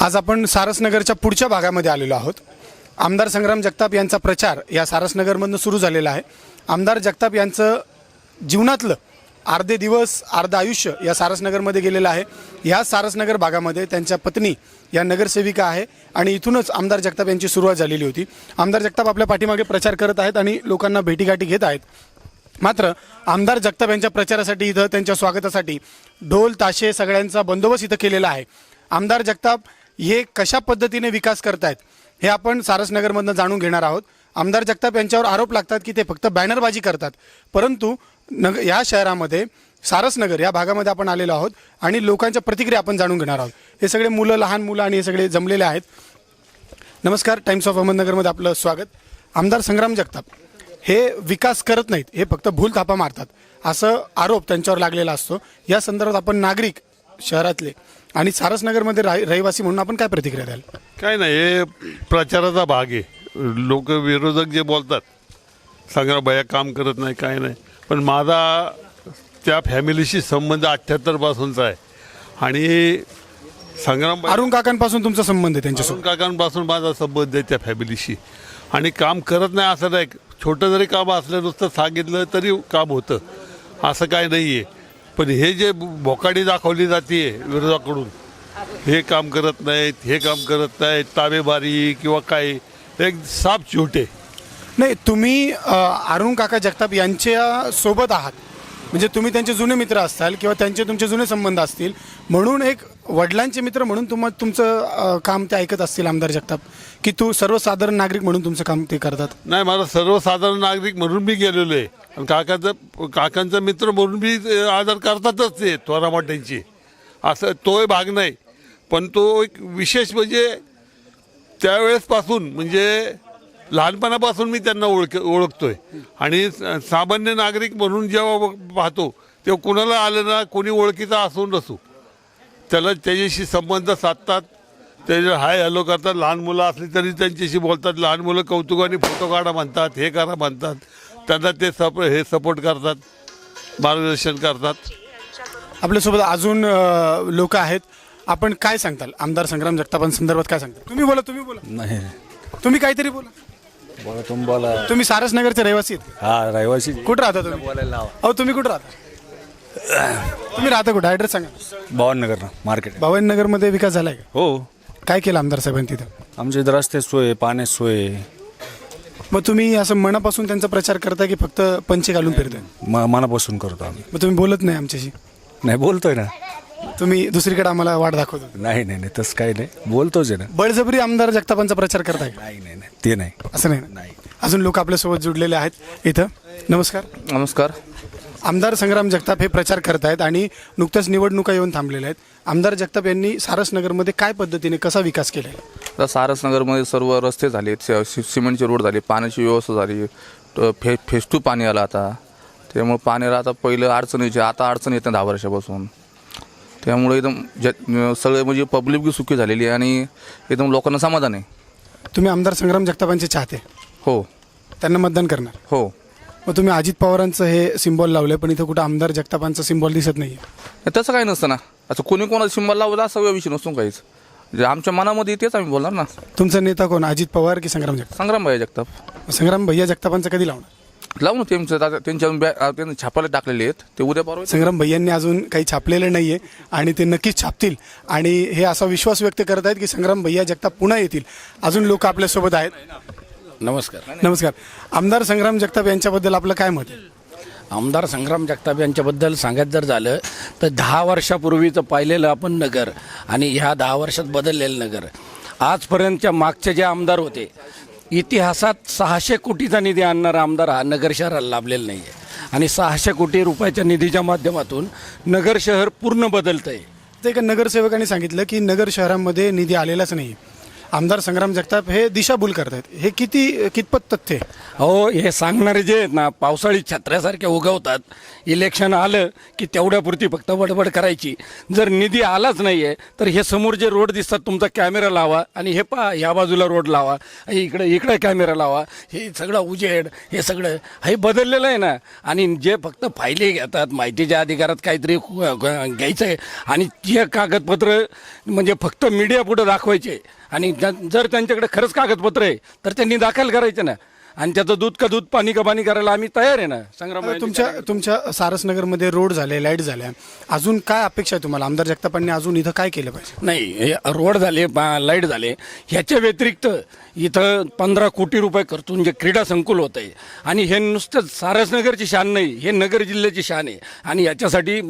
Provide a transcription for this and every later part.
आज आपण सारसनगरच्या पुढच्या भागामध्ये आलेलो आहोत. आमदार संग्राम जगताप यांचा प्रचार या सारसनगरमधनं सुरू झालेला आहे. आमदार जगताप यांचं जीवनातलं अर्धे दिवस अर्ध आयुष्य या सारसनगरमध्ये गेलेलं आहे. ह्या सारसनगर भागामध्ये त्यांच्या पत्नी या नगरसेविका आहे आणि इथूनच आमदार जगताप यांची सुरुवात झालेली होती. आमदार जगताप आपल्या पाठीमागे प्रचार करत आहेत आणि लोकांना भेटीगाठी घेत आहेत. मात्र आमदार जगताप यांच्या प्रचारासाठी इथं त्यांच्या स्वागतासाठी ढोल ताशे सगळ्यांचा बंदोबस्त इथं केलेला आहे. आमदार जगताप हे कशा पद्धतीने विकास करतायत हे आपण सारसनगरमधनं जाणून घेणार आहोत. आमदार जगताप यांच्यावर आरोप लागतात की ते फक्त बॅनरबाजी करतात. परंतु नग या शहरामध्ये सारसनगर या भागामध्ये आपण आलेलो आहोत आणि लोकांच्या प्रतिक्रिया आपण जाणून घेणार आहोत. हे सगळे मुलं लहान मुलं आणि हे सगळे जमलेले आहेत. नमस्कार टाइम्स ऑफ अहमदनगरमध्ये आपलं स्वागत. आमदार संग्राम जगताप हे विकास करत नाहीत हे फक्त भूल थापा मारतात असं आरोप त्यांच्यावर लागलेला असतो. या संदर्भात आपण नागरिक शहरातले आणि सारसनगरमध्ये राहि रहिवासी म्हणून आपण काय प्रतिक्रिया द्याल? काय नाही हे प्रचाराचा भाग आहे. लोक विरोधक जे बोलतात संग्रामबाया काम करत नाही काय नाही. पण माझा त्या फॅमिलीशी संबंध अठ्ठ्याहत्तर पासूनचा आहे. आणि संग्राम अरुण काकांपासून तुमचा संबंध आहे त्यांच्यासोबत? काकांपासून माझा संबंध आहे त्या फॅमिलीशी. आणि काम करत नाही असं नाही छोटं जरी काम असलं नुसतं सांगितलं तरी काम होतं. असं काय नाही आहे पण हे जे भोकाडी दाखवली जाते विरोधाकडून हे काम करत नाहीत हे काम करत नाहीत ताबेबारी किंवा काय एक साप छोटे नाही तुम्ही अरुण काका जगताप यांच्या सोबत आहात. म्हणजे तुम्ही त्यांचे जुने मित्र असताल किंवा त्यांचे तुमचे जुने संबंध असतील. म्हणून एक वडिलांचे मित्र म्हणून तुम्हा तुमचं काम ते ऐकत असतील आमदार जगताप. की तू सर्वसाधारण नागरिक म्हणून तुमचं काम ते करतात? नाही मला सर्वसाधारण नागरिक म्हणून मी गेलेलो आहे. आणि काकाचं काकांचा मित्र म्हणून बी ते आदर करतातच ते थोरा मोठ्यांची. असं तोही भाग नाही. पण तो एक विशेष म्हणजे त्यावेळेसपासून म्हणजे लहानपणापासून मी त्यांना ओळख ओळखतोय. आणि सामान्य नागरिक म्हणून जेव्हा पाहतो तेव्हा कुणाला आलं ना कोणी ओळखीचा असू नसू. त्याला त्याच्याशी संबंध साधतात. त्याचे हाय हॅलो करतात. लहान मुलं असली तरी त्यांच्याशी बोलतात. लहान मुलं कौतुकाने फोटो काढा म्हणतात हे करा म्हणतात. त्यांना ते सप हे सपोर्ट करतात मार्गदर्शन करतात. आपल्यासोबत अजून लोक आहेत. आपण काय सांगताल? आमदार संग्राम जगतापांसंदर्भात काय सांगताल? तुम्ही बोला तुम्ही बोला. नाही. तुम्ही काहीतरी बोला. बोला तुम्ही बोला. तुम्ही सारसनगरचे रहिवासी आहेत. हा रहिवासी. कुठं राहता तुम्ही? बोलायला लावा. अहो तुम्ही कुठं राहता? तुम्ही राहता कुठं? ॲड्रेस सांगा. भवाननगर ना मार्केट. भवानीनगरमध्ये विकास झालाय का? हो. काय केलं आमदार साहेबांनी तिथं? आमच्या इथं रस्ते सोय पाण्याची सोय. मग तुम्ही असं मनापासून त्यांचा प्रचार करता की फक्त पंचे घालून फिरताय? म मनापासून करतो आम्ही. मग तुम्ही बोलत नाही आमच्याशी? नाही बोलतोय ना. तुम्ही दुसरीकडे आम्हाला वाट दाखवतो नाही नाही नाही तसं काही नाही. बोलतोच आहे ना. बळजबरी आमदार जगतापांचा प्रचार करताय का? नाही नाही नाही ते नाही. असं नाही ना? अजून लोक आपल्यासोबत जुडलेले आहेत इथं. नमस्कार. नमस्कार. आमदार संग्राम जगताप हे प्रचार करतायत आणि नुकत्याच निवडणुका येऊन थांबलेल्या आहेत. आमदार जगताप यांनी सारसनगरमध्ये काय पद्धतीने कसा विकास केला आहे? आता सारसनगरमध्ये सर्व रस्ते झाले सिमेंटचे रोड झाले पाण्याची व्यवस्था झाली. फे फेस टू पाणी आलं आता. त्यामुळे पाण्याला आता पहिलं अडचण यायची. आता अडचण येते दहा वर्षापासून. त्यामुळे एकदम ज सगळे म्हणजे पब्लिक बी सुखी झालेली आहे आणि एकदम लोकांना समाधान आहे. तुम्ही आमदार संग्राम जगतापांचे चाहते. हो. त्यांना मतदान करणार. हो. मग तुम्ही अजित पवारांचं हे सिम्बॉल लावलंय पण इथं कुठं आमदार जगतापांचं सिम्बॉल दिसत नाही तसं काही नसतं ना. असं कोणी कोणाला सिंबल लावला असा विषय नसतो काहीच. जे आमच्या मनामध्ये तेच आम्ही बोलणार ना. तुमचा नेता कोण अजित पवार की संग्राम जगताप? संग्राम भाई जगताप. संग्राम भैया जगतापांचं कधी लावणार? लावून त्यांचं आता त्यांच्या बॅ त्यांनी छापाला टाकलेले आहेत. ते उद्या परवा संग्राम भैयांनी अजून काही छापलेलं नाहीये आणि ते नक्कीच छापतील. आणि हे असा विश्वास व्यक्त करत आहेत की संग्राम भैया जगताप पुन्हा येतील. अजून लोक आपल्यासोबत आहेत. नमस्कार. नमस्कार. आमदार संग्राम जगताप यांच्याबद्दल आपलं काय मत आहे? आमदार संग्राम जगताप यांच्याबद्दल सांगायचं जर झालं तर दहा वर्षापूर्वीचं पाहिलेलं आपण नगर आणि ह्या दहा वर्षात बदललेलं नगर. आजपर्यंतच्या मागचे जे आमदार होते इतिहासात सहाशे कोटीचा निधी आणणारा आमदार हा नगर शहराला लाभलेला नाही आहे आणि सहाशे कोटी रुपयाच्या निधीच्या माध्यमातून नगर शहर पूर्ण बदलतं आहे ते एका नगरसेवकांनी सांगितलं की नगर शहरामध्ये निधी आलेलाच नाही आमदार संग्राम जगताप हे दिशाभूल करत आहेत हे किती कितपत तथ्य आहे? अहो हे सांगणारे जे आहेत ना पावसाळी छत्र्यासारखे उगवतात. इलेक्शन आलं की तेवढ्यापुरती फक्त बडबड करायची. जर निधी आलाच नाही आहे तर हे समोर जे रोड दिसतात तुमचा कॅमेरा लावा आणि हे पा या बाजूला रोड लावा. इकडे इकडे कॅमेरा लावा. हे सगळं उजेड हे सगळं. हे बदललेलं आहे ना. आणि जे फक्त फायली घेतात माहितीच्या अधिकारात काहीतरी घ्यायचं आहे आणि जे कागदपत्र म्हणजे फक्त मीडिया पुढे दाखवायचे आणि ज्या- जर त्यांच्याकडे खरंच कागदपत्र आहे तर त्यांनी दाखल करायचं ना आणि त्याचं दूध का दूध पाणी का पाणी करायला आम्ही तयार आहे ना? संग्राम तुमच्या तुमच्या सारसनगरमध्ये रोड झाले लाइट झाल्या. अजून काय अपेक्षा आहे तुम्हाला? आमदार जगतापांनी अजून इथं काय केलं पाहिजे? नाही हे रोड झाले लाइट झाले. ह्याच्या व्यतिरिक्त इथं पंधरा कोटी रुपये खर्चून जे क्रीडा संकुल होत आहे आणि हे नुसतं सारसनगरची शान नाही हे नगर जिल्ह्याची शान आहे. आणि याच्यासाठी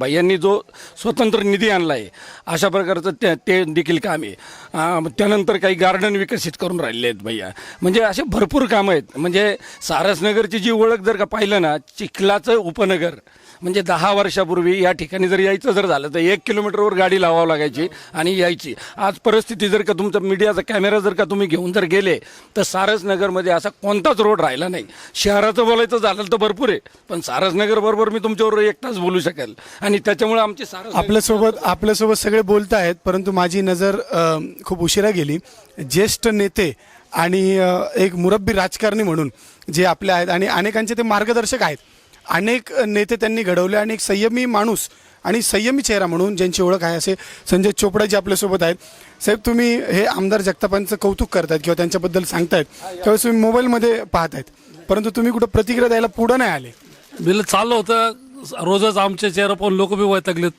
भैयांनी जो स्वतंत्र निधी आणला आहे अशा प्रकारचं ते ते देखील काम आहे. त्यानंतर काही गार्डन विकसित करून राहिले आहेत भैया. म्हणजे असे भरपूर कामं आहेत म्हणजे सारसनगरची जी ओळख जर का पाहिलं ना चिखलाचं उपनगर म्हणजे दहा वर्षापूर्वी या ठिकाणी जर यायचं जर झालं तर एक किलोमीटरवर गाडी लावावं लागायची आणि यायची. आज परिस्थिती जर का तुमचा मीडियाचा कॅमेरा जर का तुम्ही घेऊन जर गेले तर सारसनगरमध्ये असा कोणताच रोड राहिला नाही. शहराचं बोलायचं झालं तर भरपूर आहे पण सारसनगर बरोबर मी तुमच्यावर एक तास बोलू शकेल. आणि त्याच्यामुळे आमची सारस आपल्यासोबत आपल्यासोबत सगळे बोलत आहेत परंतु माझी नजर खूप उशिरा गेली. ज्येष्ठ नेते आणि एक मुरब्बी राजकारणी म्हणून जे आपले आहेत आणि अनेकांचे ते मार्गदर्शक आहेत. अनेक नेते त्यांनी घडवले आणि एक संयमी माणूस आणि संयमी चेहरा म्हणून ज्यांची ओळख आहे असे संजय चोपडा जे आपल्यासोबत आहेत. साहेब तुम्ही हे आमदार जगतापांचं कौतुक करतायत किंवा त्यांच्याबद्दल सांगतायत. त्यावेळेस तुम्ही मोबाईलमध्ये पाहतायत. परंतु तुम्ही कुठं प्रतिक्रिया द्यायला पुढं नाही आले. बिल चाललं होतं. रोजच आमचे चेहरा पाहून लोक बी वैतागलेत.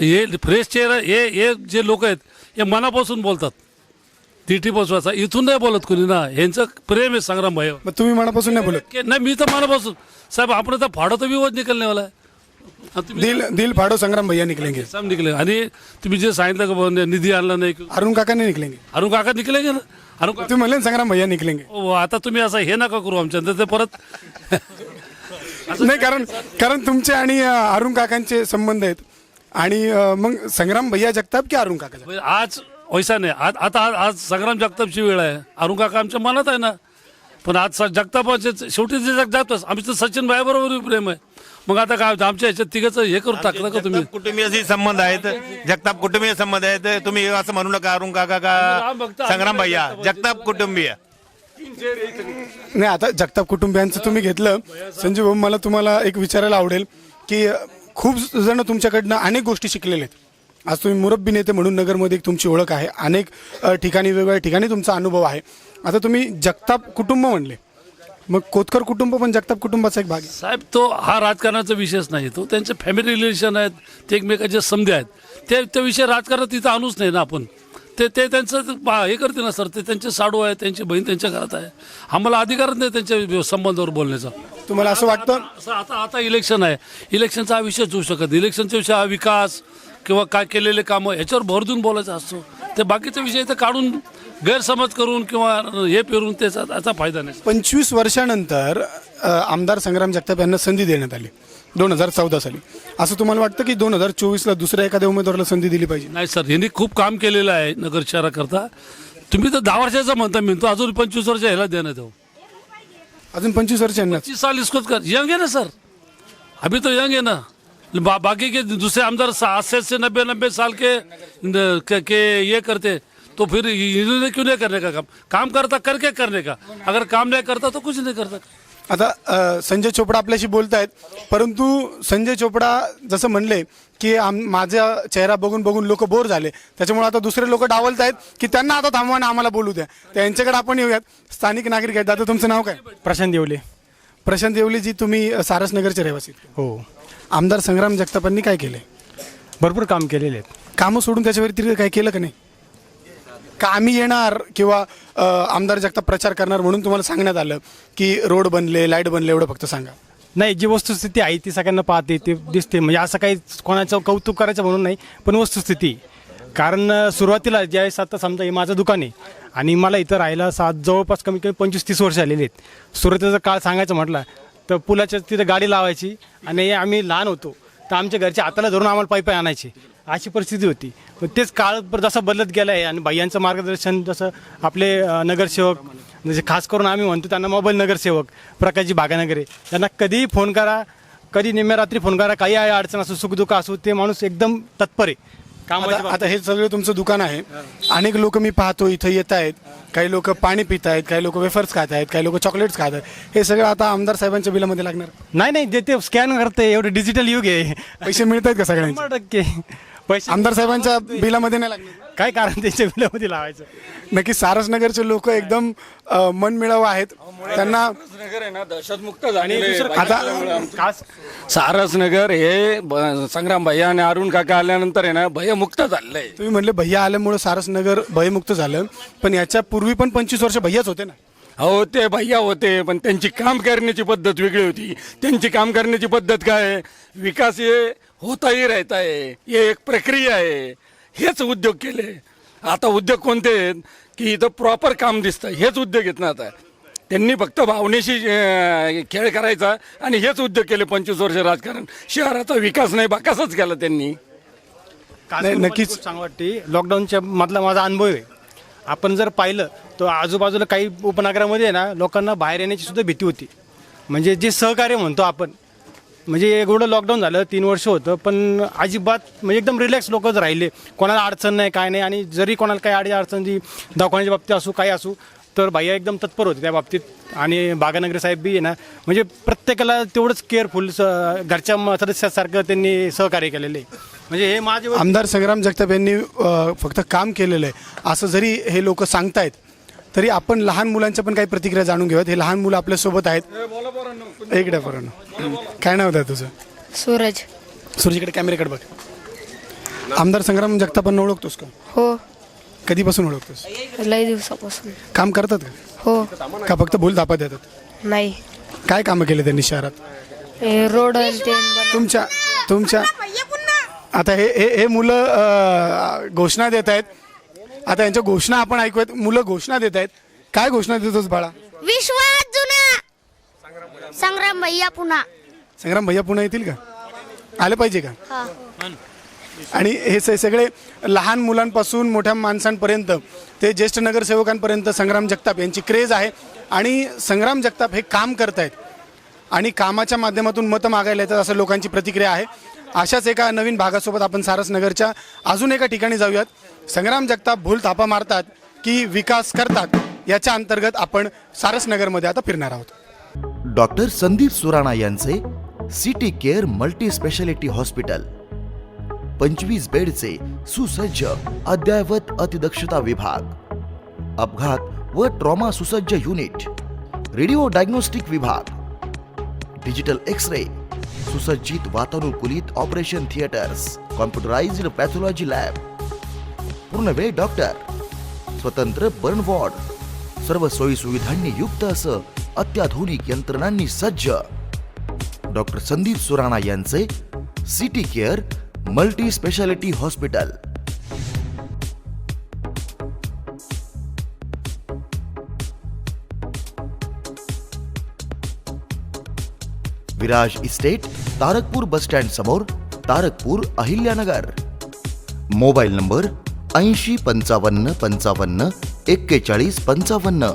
हे फ्रेश चेहरा हे हे जे लोक आहेत हे मनापासून बोलतात. तिठी पोचवायचा इथून नाही बोलत कोणी ना. यांचं प्रेम आहे संग्राम भाई. मग तुम्ही मनापासून नाही बोलत? नाही मी तर मनापासून. साहेब आपण तर फाडो तर विवाद निकलने वाला है तुम्ही दिल दिल फाडो संग्राम भैया निकलेंगे. साहेब निकले आणि तुम्ही जे सांगितलं का बुवा, निधी आणला नाही अरुण काका नाही निकलेंगे. अरुण काका निकलेगे ना? अरुण काका तुम्ही म्हणले ना संग्राम भैया निकलेंगे. ओ, आता तुम्ही असं हे नका करू आमच्या तर ते परत नाही कारण कारण तुमचे आणि अ, अरुण काकांचे संबंध आहेत. आणि अ, मग संग्राम भैया जगताप की अरुण काका जगताप? आज वैसा नाही. आज आता आज- आज संग्राम जगतापची वेळ आहे. अरुण काका आमच्या मनात आहे ना. पण आज स- जगतापाचे शेवटी ते जग जातोच. आम्ही तर सचिन भाई बरोबर प्रेम आहे. मग आता काय होतं, आमच्या ह्याच्यात तिघाचं हे करू टाकलं का तुम्ही? कुटुंबीयाशी संबंध आहेत. जगताप कुटुंबीय संबंध आहेत. तुम्ही असं म्हणू नका अरुण काका का संग्राम भैया. जगताप कुटुंबीय. नाही आता जगताप कुटुंबियांचं तुम्ही घेतलं. संजीव भाऊ मला तुम्हाला एक विचारायला आवडेल की खूप जण तुमच्याकडनं अनेक गोष्टी शिकलेले आहेत. आज तुम्ही मुरब्बी नेते म्हणून नगरमध्ये एक तुमची ओळख आहे. अनेक ठिकाणी वेगवेगळ्या ठिकाणी तुमचा अनुभव आहे. आता तुम्ही जगताप कुटुंब म्हणले. मग कोतकर कुटुंब पण जगताप कुटुंबाचा एक भाग आहे. साहेब तो हा राजकारणाचा विषयच नाही. तो त्यांचे फॅमिली रिलेशन आहेत ते एकमेकाचे समधे आहेत. ते ते विषय राजकारणात तिथं आणूच नाही ना आपण. ते ते त्यांचं पा- हे करते ना सर. ते त्यांचे साडू आहे त्यांची बहीण त्यांच्या घरात आहे. आम्हाला अधिकारच नाही त्यांच्या संबंधावर बोलण्याचा. तुम्हाला असं वाटतं? असं आता आता इलेक्शन आहे. इलेक्शनचा हा विषयच होऊ शकत नाही. इलेक्शनचा विषय हा विकास किंवा काय केलेले कामं ह्याच्यावर भर देऊन बोलायचा असतो. ते बाकीचे विषय तर काढून गैरसमज करून किंवा हे पेरून त्याचा त्याचा फायदा नाही. पंचवीस वर्षानंतर अ, आमदार संग्राम जगताप यांना संधी देण्यात आली. दोन हजार चौदा साली. असं तुम्हाला वाटतं की दोन हजार चोवीसला दुसऱ्या एखाद्या उमेदवाराला संधी दिली पाहिजे? नाही सर यांनी खूप काम केलेलं आहे नगर शहराकरता. तुम्ही तर दहा वर्षाचा म्हणता मी तो अजून पंचवीस वर्ष ह्याला देण्यात येऊ. अजून पंचवीस वर्ष यांना पच्चीस साल इसको कर. यंग है ना सर? अभी तो यंग है ना. बा, बाकी के दूसरे आमदार सा- अस्सी से नब्बे नब्बे साल के, न- के, के ये करते तो फिर इन्होंने क्यों नहीं करने का काम? काम करता करके करने का। अगर काम नहीं करता तो कुछ नहीं करता। आता संजय चोपडा आपल्याशी बोलतायत परंतु संजय चोपडा जसं म्हणले की आम माझा चेहरा बघून बघून लोक बोर झाले. त्याच्यामुळे आता दुसरे लोक डावलत आहेत की त्यांना आता थांबवा आणि आम्हाला बोलू द्या. त्यांच्याकडे आपण येऊयात. स्थानिक नागरिक आहेत. दादा तुमचं नाव काय? प्रशांत येवले. प्रशांत येवलेजी तुम्ही सारसनगरचे रहिवासी. हो. आमदार संग्राम जगतापांनी काय केले? भरपूर काम केलेले आहेत. कामं सोडून त्याच्या व्यतिरिक्त काय केलं का नाही? का आम्ही येणार किंवा अ, आमदार जगताप प्रचार करणार म्हणून तुम्हाला सांगण्यात आलं की रोड बनले लाइट बनले एवढं फक्त सांगा. नाही जी वस्तुस्थिती आहे ती सगळ्यांना पाहते ते दिसते. म्हणजे असं काही कोणाचं कौतुक करायचं म्हणून नाही पण वस्तुस्थिती. कारण अं, सुरुवातीला ज्यावेळेस आता समजा हे माझं दुकान आहे आणि मला इथं राहायला सात जवळपास कमी कमी पंचवीस तीस वर्ष आलेली आहेत. सुरुवातीचा काळ सांगायचं म्हटलं तर पुलाच्या तिथं गाडी लावायची आणि आम्ही लहान होतो. तर आमच्या घरच्या हाताला धरून आम्हाला पायी पायी आणायची. अशी परिस्थिती होती. पण तेच काळ जसं जसा बदलत गेला आहे आणि बाह्यांचं मार्गदर्शन जसं आपले नगरसेवक जसे खास करून आम्ही म्हणतो त्यांना मोबाईल नगरसेवक प्रकाशजी बागानगरे त्यांना कधीही फोन करा कधी निम्या रात्री फोन करा काही अडचण असो सुखदुःख असो ते माणूस एकदम तत्पर आहे. कामाच्या आता आता हे सगळं तुमचं दुकान आहे. अनेक लोक मी पाहतो इथं येत आहेत. काही लोक पाणी पित आहेत काही लोक वेफर्स खात आहेत काही लोक चॉकलेट्स खात आहेत. हे सगळं आता आमदार साहेबांच्या बिलामध्ये लागणार. नाही नाही जे ते स्कॅन करते एवढं डिजिटल युग आहे. पैसे मिळत आहेत का सगळ्यांचे? शंभर टक्के. पैसे आमदार साहेबांच्या बिलामध्ये नाही लागणार. काय कारण त्यांच्या बिलामध्ये लावायचं? नक्की सारसनगरचे लोक एकदम अ, मनमिळावू आहेत. त्यांना नगर आहे ना दहशतमुक्त झाले आता खास सारसनगर हे ब- संग्राम भैया आणि अरुण काका आल्यानंतर आहे ना भयमुक्त आहे. तुम्ही म्हणले भैया आल्यामुळे सारसनगर भयमुक्त झालं. पण याच्या पूर्वी पण पंचवीस वर्ष भैयाच होते ना? हो ते भैया होते पण त्यांची काम करण्याची पद्धत वेगळी होती. त्यांची काम करण्याची पद्धत काय? आहे? विकास हे होताही राहत आहे हे एक प्रक्रिया आहे. हेच उद्योग केले. आता उद्योग कोणते आहेत? की इथं प्रॉपर काम दिसतं हेच उद्योग आहेत ना आता. त्यांनी फक्त भावनेशी खेळ करायचा आणि हेच उद्योग केले पंचवीस वर्ष राजकारण. शहराचा विकास नाही बाकासच केला त्यांनी. नाही, नक्कीच. सांग वाटते. लॉकडाऊनच्या मधला माझा अनुभव आहे. आपण जर पाहिलं तर आजूबाजूला काही उपनगरामध्ये आहे ना लोकांना बाहेर येण्याची सुद्धा भीती होती. म्हणजे जे सहकार्य म्हणतो आपण म्हणजे एवढं लॉकडाऊन झालं तीन वर्ष होतं पण अजिबात म्हणजे एकदम रिलॅक्स लोकच राहिले. कोणाला अडचण नाही काय नाही आणि जरी कोणाला काही अडी अडचण जी दवाखान्याच्या बाबतीत असू काही असू तर भैया एकदम तत्पर होते त्या बाबतीत. आणि बागानगरी साहेब बी आहे ना म्हणजे प्रत्येकाला तेवढंच केअरफुल स घरच्या म- सदस्यासारखं त्यांनी सहकार्य केलेलं. आहे म्हणजे हे माझे आमदार संग्राम जगताप यांनी अ, फक्त काम केलेलं आहे. असं जरी हे लोक सांगतायत तरी आपण लहान मुलांच्या पण काही प्रतिक्रिया जाणून घेऊयात. हे लहान मुलं आपल्यासोबत आहेत. इकडे पोरांनो. काय नाव आहे तुझं? सूरज. सूर्यकडे कॅमेऱ्याकडे बघ. आमदार संग्राम जगतापांना ओळखतोस का? हो. कधीपासून ओळखतोस? लय दिवसापासून. काम करतात का? हो. का फक्त भूल धापा देतात? नाही. काय कामं केले त्यांनी शहरात? हे रोड तुमच्या तुमच्या आता हे हे हे मुलं घोषणा देत आहेत. आता यांच्या घोषणा आपण ऐकूयात. मुलं घोषणा देत आहेत. काय घोषणा देतोस बाळा? विश्वात जुना संग्राम भैया पुन्हा. संग्राम भैया पुन्हा येतील का? आले पाहिजे का? आणि हे स- सगळे लहान मुलांपासून मोठ्या माणसांपर्यंत ते ज्येष्ठ नगरसेवकांपर्यंत संग्राम जगताप यांची क्रेज आहे. आणि संग्राम जगताप हे काम करतायत. आणि कामाच्या माध्यमातून मतं मागायला येतात असं लोकांची प्रतिक्रिया आहे. अशाच एका नवीन भागासोबत आपण सारसनगरच्या अजून एका ठिकाणी जाऊयात. संग्राम जगताप भूल थापा मारतात की विकास करतात याच्या अंतर्गत आपण सारसनगरमध्ये आता फिरणार आहोत. डॉक्टर संदीप सुराणा यांचे city care multi speciality hospital पंचवीस बेडचे सुसज्ज अद्ययावत अतिदक्षता विभाग अपघात व ट्रॉमा सुसज्ज युनिट रेडिओ डायग्नोस्टिक विभाग डिजिटल एक्स रे सुसज्जित वातानुकूलित operation theatres computerised pathology lab पूर्णवेळ डॉक्टर स्वतंत्र बर्न वॉर्ड सर्व सोयी सुविधांनी युक्त असं अत्याधुनिक यंत्रणांनी सज्ज. डॉक्टर संदीप सुराणा यांचे city care multi speciality hospital Viraj estate Tarakpur bus stand समोर तारकपूर अहिल्यानगर. मोबाईल नंबर ऐंशी पंचावन्न पंचावन्न एक्केचाळीस पंचावन्न.